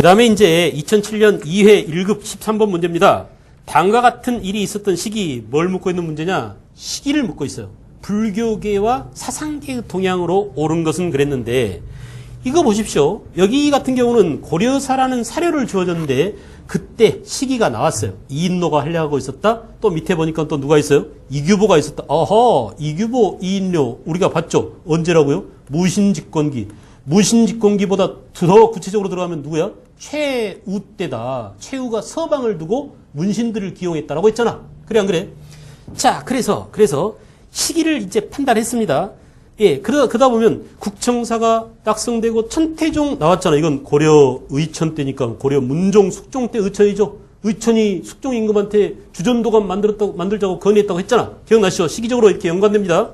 그 다음에 이제 2007년 2회 1급 13번 문제입니다. 다음과 같은 일이 있었던 시기 뭘 묻고 있는 문제냐? 시기를 묻고 있어요. 불교계와 사상계의 동향으로 옳은 것은 그랬는데 이거 보십시오. 여기 같은 경우는 고려사라는 사료를 주어졌는데 그때 시기가 나왔어요. 이인로가 하려고 있었다. 또 밑에 보니까 또 누가 있어요? 이규보가 있었다. 어허, 이규보, 이인료 우리가 봤죠. 언제라고요? 무신집권기. 무신집권기보다 더 구체적으로 들어가면 누구야? 최우 때다. 최우가 서방을 두고 문신들을 기용했다라고 했잖아. 그래 안 그래? 자, 그래서 그래서 시기를 이제 판단했습니다. 예, 그러다, 그러다 보면 국청사가 딱성되고 천태종 나왔잖아. 이건 고려 의천 때니까 고려 문종 숙종 때 의천이죠. 의천이 숙종 임금한테 주전도감 만들었다고, 만들자고 건의했다고 했잖아. 기억나시죠? 시기적으로 이렇게 연관됩니다.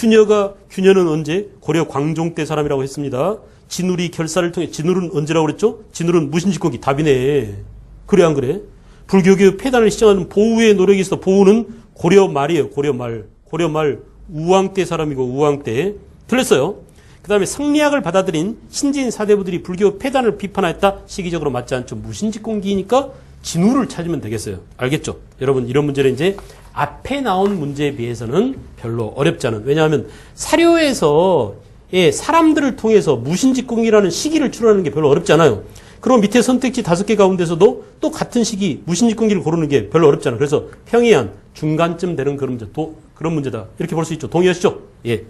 균여가, 균여는 언제? 고려 광종 때 사람이라고 했습니다. 진울이 결사를 통해, 진울은 언제라고 그랬죠? 진울은 무신집권기 답이네. 그래, 안 그래? 불교계 폐단을 시정하는 보우의 노력이 있어. 보우는 고려 말이에요. 고려 말. 고려 말 우왕 때 사람이고 우왕 때 틀렸어요. 그 다음에 성리학을 받아들인 신진 사대부들이 불교 폐단을 비판하였다. 시기적으로 맞지 않죠. 무신직 공기니까 진우를 찾으면 되겠어요. 알겠죠? 여러분 이런 문제는 이제 앞에 나온 문제에 비해서는 별로 어렵지 않은. 왜냐하면 사료에서 예, 사람들을 통해서 무신직공이라는 시기를 추론하는 게 별로 어렵지 않아요. 그럼 밑에 선택지 다섯 개 가운데서도 또 같은 시기 무신직공기를 고르는 게 별로 어렵잖아요. 그래서 평이한 중간쯤 되는 그런 문제, 도, 그런 문제다. 이렇게 볼 수 있죠. 동의하시죠? 예.